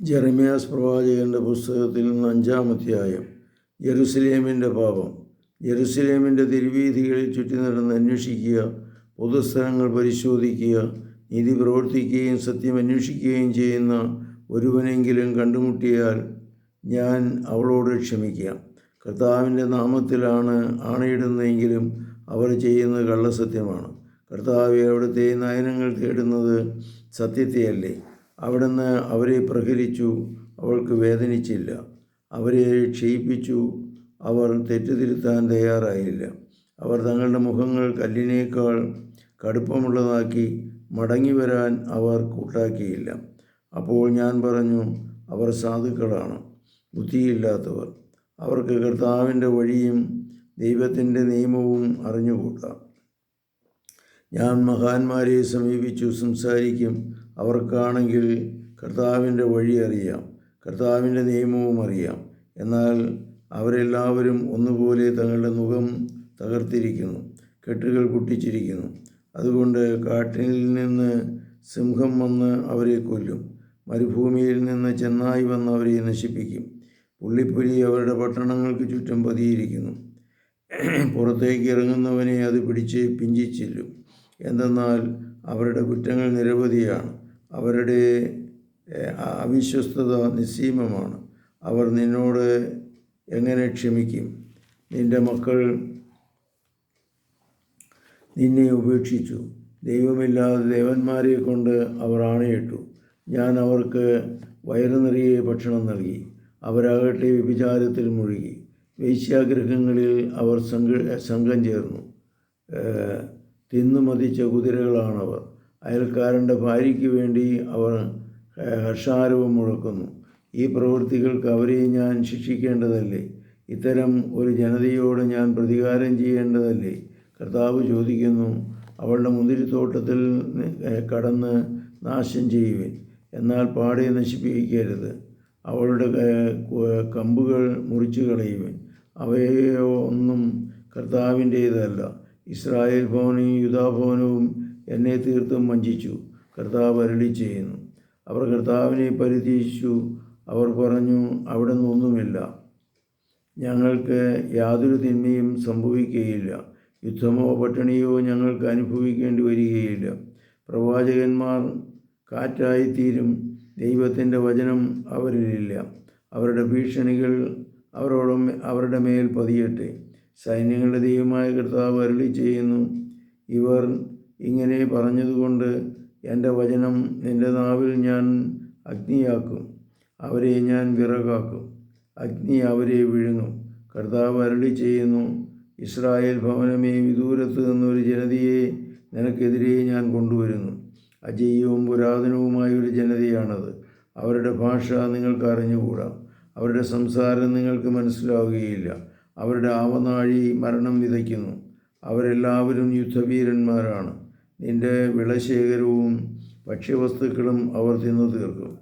Jeremiah's പ്രവാചകന്റെ പുസ്തകത്തിൽ നിന്ന് അഞ്ചാമധ്യായം ജെറുസലേമിന്റെ പാപം. ജെറുസലേമിന്റെ തിരുവീഥികളിൽ ചുറ്റി നടന്ന് അന്വേഷിക്കുക പൊതുസ്ഥലങ്ങൾ പരിശോധിക്കുക നീതി പ്രവർത്തിക്കുകയും സത്യം അന്വേഷിക്കുകയും ചെയ്യുന്ന ഒരുവനെങ്കിലും കണ്ടുമുട്ടിയാൽ ഞാൻ അവളോട് ക്ഷമിക്കാം. കർത്താവിന്റെ നാമത്തിലാണ് ആണയിടുന്നതെങ്കിലും അവർ ചെയ്യുന്നത് കള്ളസത്യമാണ്. കർത്താവ് അവിടുത്തെ നയനങ്ങൾ തേടുന്നത് സത്യത്തെയല്ലേ? അവിടുന്ന് അവരെ പ്രഹരിച്ചു അവൾക്ക് വേദനിച്ചില്ല. അവരെ ക്ഷയിപ്പിച്ചു അവർ തെറ്റുതിരുത്താൻ തയ്യാറായില്ല. അവർ തങ്ങളുടെ മുഖങ്ങൾ കല്ലിനേക്കാൾ കടുപ്പമുള്ളതാക്കി മടങ്ങി വരാൻ അവർ കൂട്ടാക്കിയില്ല. അപ്പോൾ ഞാൻ പറഞ്ഞു അവർ സാധുക്കളാണ് ബുദ്ധിയില്ലാത്തവർ. അവർക്ക് കർത്താവിന്റെ വഴിയും ദൈവത്തിന്റെ നിയമവും അറിഞ്ഞുകൂട്ടാം ഞാൻ മഹാന്മാരെ സമീപിച്ചു സംസാരിക്കും. അവർക്കാണെങ്കിൽ കർത്താവിന്റെ വഴി അറിയാം കർത്താവിന്റെ നിയമവും അറിയാം. എന്നാൽ അവരെല്ലാവരും ഒന്നുപോലെ തങ്ങളുടെ മുഖം തകർത്തിരിക്കുന്നു കെട്ടുകൾ പൊട്ടിച്ചിരിക്കുന്നു. അതുകൊണ്ട് കാട്ടിൽ നിന്ന് സിംഹം വന്ന് അവരെ കൊല്ലും മരുഭൂമിയിൽ നിന്ന് ചെന്നായി വന്ന് അവരെ നശിപ്പിക്കും. പുള്ളിപ്പുലി അവരുടെ പട്ടണങ്ങൾക്ക് ചുറ്റും പതിയിരിക്കുന്നു. പുറത്തേക്ക് ഇറങ്ങുന്നവനെ അത് പിടിച്ച് പിഞ്ചിച്ചെല്ലും എന്തെന്നാൽ അവരുടെ കുറ്റങ്ങൾ നിരവധിയാണ്. അവരുടെ അവിശ്വസ്തത നിസ്സീമമാണ്. അവർ നിന്നോട് എങ്ങനെ ക്ഷമിക്കും? നിന്റെ മക്കൾ നിന്നെ ഉപേക്ഷിച്ചു. ദൈവമില്ലാതെ ദേവന്മാരെ കൊണ്ട് അവർ ആണയിട്ടു. ഞാൻ അവർക്ക് വയറു നിറയെ ഭക്ഷണം നൽകി. അവരാകട്ടെ വ്യഭിചാരത്തിൽ മുഴുകി. വേശ്യാഗ്രഹങ്ങളിൽ അവർ സംഘ ചേർന്നു. തിന്നു മതിച്ച കുതിരകളാണവർ. അയൽക്കാരന്റെ ഭാര്യയ്ക്ക് വേണ്ടി അവർ ഹർഷാരവം മുഴക്കുന്നു. ഈ പ്രവൃത്തികൾക്ക് അവരെ ഞാൻ ശിക്ഷിക്കേണ്ടതല്ലേ? ഇത്തരം ഒരു ജനതയോട് ഞാൻ പ്രതികാരം ചെയ്യേണ്ടതല്ലേ? കർത്താവ് ചോദിക്കുന്നു അവളുടെ മുന്തിരിത്തോട്ടത്തിൽ കടന്ന് നാശം ചെയ്യുവിൻ എന്നാൽ പാടെ നശിപ്പിക്കരുത്. അവളുടെ കമ്പുകൾ മുറിച്ചു കളയുവിൻ. അവയോ ഒന്നും കർത്താവിന്റേതല്ല. ഇസ്രായേൽ ഭവനും യുധാഭവനവും എന്നെ തീർത്തും വഞ്ചിച്ചു. കർത്താവ് അരളി ചെയ്യുന്നു. അവർ കർത്താവിനെ പരിധീശിച്ചു അവർ പറഞ്ഞു അവിടെ നിന്നൊന്നുമില്ല ഞങ്ങൾക്ക് യാതൊരു തിന്മയും സംഭവിക്കുകയില്ല. യുദ്ധമോ പട്ടിണിയോ ഞങ്ങൾക്ക് അനുഭവിക്കേണ്ടി വരികയില്ല. പ്രവാചകന്മാർ കാറ്റായിത്തീരും. ദൈവത്തിന്റെ വചനം അവരിലില്ല. അവരുടെ ഭീഷണികൾ അവരോട് അവരുടെ മേൽ പതിയട്ടെ. സൈന്യങ്ങളുടെ ദൈവമായ കർത്താവ് അരളി ചെയ്യുന്നു. ഇവർ ഇങ്ങനെ പറഞ്ഞതുകൊണ്ട് എന്റെ വചനം നിന്റെ നാവിൽ ഞാൻ അഗ്നിയാക്കും അവരെ ഞാൻ വിറകാക്കും അഗ്നി അവരെ വിഴുങ്ങും. കർത്താവ് അരളി ചെയ്യുന്നു ഇസ്രായേൽ ഭവനമേ വിദൂരത്ത് നിന്നൊരു ജനതയെ നിനക്കെതിരെ ഞാൻ കൊണ്ടുവരുന്നു. അജയ്യവും പുരാതനവുമായ ഒരു ജനതയാണത്. അവരുടെ ഭാഷ നിങ്ങൾക്ക് അറിഞ്ഞുകൂടാം. അവരുടെ സംസാരം നിങ്ങൾക്ക് മനസ്സിലാവുകയില്ല. അവരുടെ ആവനാഴി മരണം വിതയ്ക്കുന്നു. അവരെല്ലാവരും യുദ്ധവീരന്മാരാണ്. നിന്റെ വിളശേഖരവും ഭക്ഷ്യവസ്തുക്കളും അവർ തിന്നു തീർക്കും.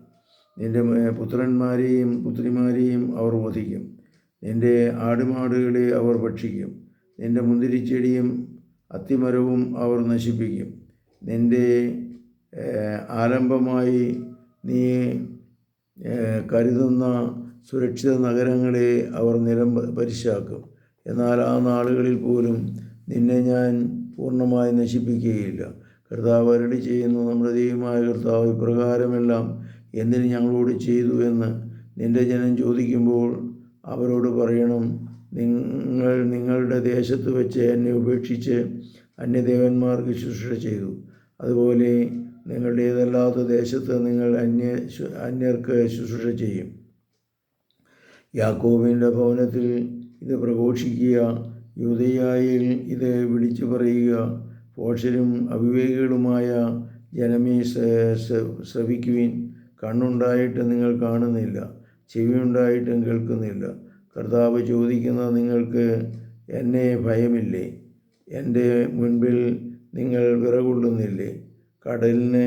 നിന്റെ പുത്രന്മാരെയും പുത്രിമാരെയും അവർ വധിക്കും. നിന്റെ ആടുമാടുകളെ അവർ ഭക്ഷിക്കും. നിന്റെ മുന്തിരിച്ചെടിയും അത്തിമരവും അവർ നശിപ്പിക്കും. നിന്റെ ആലംബമായി നീ കരുതുന്ന സുരക്ഷിത നഗരങ്ങളെ അവർ നിലം പരിശാക്കും. എന്നാൽ ആ നാളുകളിൽ പോലും നിന്നെ ഞാൻ പൂർണമായി നശിപ്പിക്കുകയില്ല. കർത്താവ് അരളി ചെയ്യുന്നു നമ്മുടെ ദൈവമായ കർത്താവ് ഇപ്രകാരമെല്ലാം എന്തിന് ഞങ്ങളോട് ചെയ്തു എന്ന് നിന്റെ ജനം ചോദിക്കുമ്പോൾ അവരോട് പറയണം നിങ്ങൾ നിങ്ങളുടെ ദേശത്ത് വെച്ച് എന്നെ ഉപേക്ഷിച്ച് അന്യദേവന്മാർക്ക് ശുശ്രൂഷ ചെയ്തു. അതുപോലെ നിങ്ങളുടേതല്ലാത്ത ദേശത്ത് നിങ്ങൾ അന്യ അന്യർക്ക് ശുശ്രൂഷ ചെയ്യും. യാക്കോബിന്റെ ഭവനത്തിൽ ഇത് പ്രഘോഷിക്കുക യൂതയായിൽ ഇത് വിളിച്ചു പറയുക. പോഷരും അവിവേകികളുമായ ജനമേ ശ്രവിക്കുവിൻ. കണ്ണുണ്ടായിട്ട് നിങ്ങൾ കാണുന്നില്ല. ചെവിയുണ്ടായിട്ടും കേൾക്കുന്നില്ല. കർത്താവ് ചോദിക്കുന്ന നിങ്ങൾക്ക് എന്നെ ഭയമില്ലേ? എന്റെ മുൻപിൽ നിങ്ങൾ വിറകൊള്ളുന്നില്ലേ? കടലിന്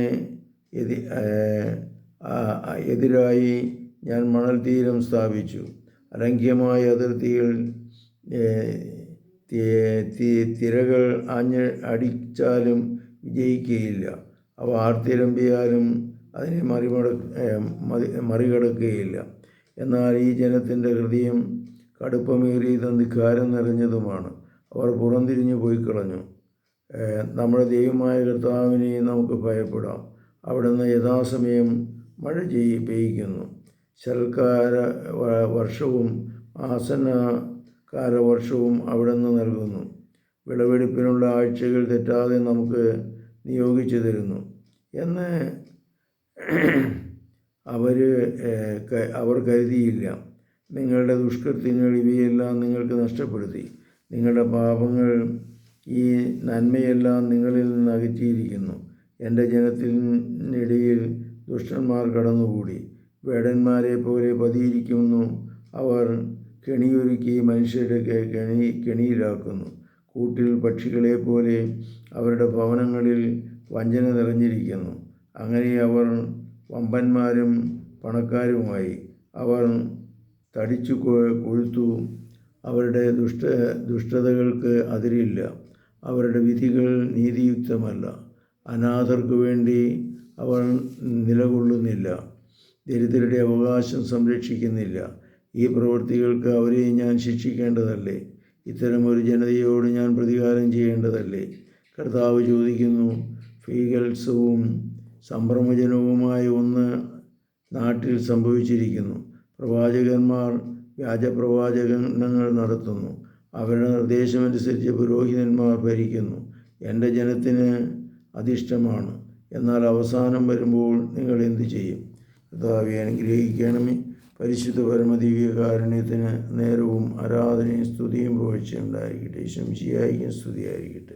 എതി എതിരായി ഞാൻ മണൽ തീരം സ്ഥാപിച്ചു അലംഘ്യമായ അതിർത്തികൾ തിരകൾ ആഞ്ഞ് അടിച്ചാലും വിജയിക്കുകയില്ല അവ ആർത്തിരമ്പിയാലും അതിനെ മറികട മറികടക്കുകയില്ല എന്നാൽ ഈ ജനത്തിന്റെ ഹൃദയം കടുപ്പമേറിയതും ധിക്കാരം നിറഞ്ഞതുമാണ്. അവർ പുറംതിരിഞ്ഞു പോയി കളഞ്ഞു നമ്മുടെ ദൈവമായ കർത്താവിനെ നമുക്ക് ഭയപ്പെടാം. അവിടുന്ന് യഥാസമയം മഴ ചെയ്യി പെയ്യ്ക്കുന്നു ശൽക്കാര വർഷവും ആസന്ന കാലവർഷവും അവിടുന്ന് നൽകുന്നു. വിളവെടുപ്പിനുള്ള ആഴ്ചകൾ തെറ്റാതെ നമുക്ക് നിയോഗിച്ചു തരുന്നു. എന്ന് അവർ അവർ കരുതിയില്ല. നിങ്ങളുടെ ദുഷ്കൃത്യങ്ങൾ ഇവയെല്ലാം നിങ്ങൾക്ക് നഷ്ടപ്പെടുത്തി. നിങ്ങളുടെ പാപങ്ങൾ ഈ നന്മയെല്ലാം നിങ്ങളിൽ നിന്ന് അകറ്റിയിരിക്കുന്നു. എന്റെ ജനത്തിനിടയിൽ ദുഷ്ടന്മാർ കടന്നുകൂടി. വേടന്മാരെ പോലെ പതിയിരിക്കുന്നു അവർ. കെണിയൊരുക്കി മനുഷ്യരുടെ കെണി കെണിയിലാക്കുന്നു. കൂട്ടിൽ പക്ഷികളെ പോലെ അവരുടെ ഭവനങ്ങളിൽ വഞ്ചന നിറഞ്ഞിരിക്കുന്നു. അങ്ങനെ അവർ വമ്പന്മാരും പണക്കാരുമായി. അവർ തടിച്ചു കൊഴുത്തു അവരുടെ ദുഷ്ട ദുഷ്ടതകൾക്ക് അതിരില്ല. അവരുടെ വിധികൾ നീതിയുക്തമല്ല. അനാഥർക്ക് വേണ്ടി അവർ നിലകൊള്ളുന്നില്ല. ദരിദ്രരുടെ അവകാശം സംരക്ഷിക്കുന്നില്ല. ഈ പ്രവൃത്തികൾക്ക് അവരെ ഞാൻ ശിക്ഷിക്കേണ്ടതല്ലേ? ഇത്തരം ഒരു ജനതയോട് ഞാൻ പ്രതികാരം ചെയ്യേണ്ടതല്ലേ? കർത്താവ് ചോദിക്കുന്നു ഫീഗൽസവും സംഭ്രമജനവുമായ ഒന്ന് നാട്ടിൽ സംഭവിച്ചിരിക്കുന്നു. പ്രവാചകന്മാർ വ്യാജപ്രവാചകങ്ങൾ നടത്തുന്നു. അവരുടെ നിർദ്ദേശമനുസരിച്ച് പുരോഹിതന്മാർ ഭരിക്കുന്നു. എന്റെ ജനത്തിന് അതിഷ്ടമാണ് എന്നാൽ അവസാനം വരുമ്പോൾ നിങ്ങൾ എന്തു ചെയ്യും കർത്താവെ അനുഗ്രഹിക്കണമേ. പരിശുദ്ധ പരമദിവ്യകാരുണ്യത്തിന് നേരവും ആരാധനയും സ്തുതിയും പോഴ്ചയുണ്ടായിരിക്കട്ടെ ശംശിയായിരിക്കും സ്തുതിയായിരിക്കട്ടെ.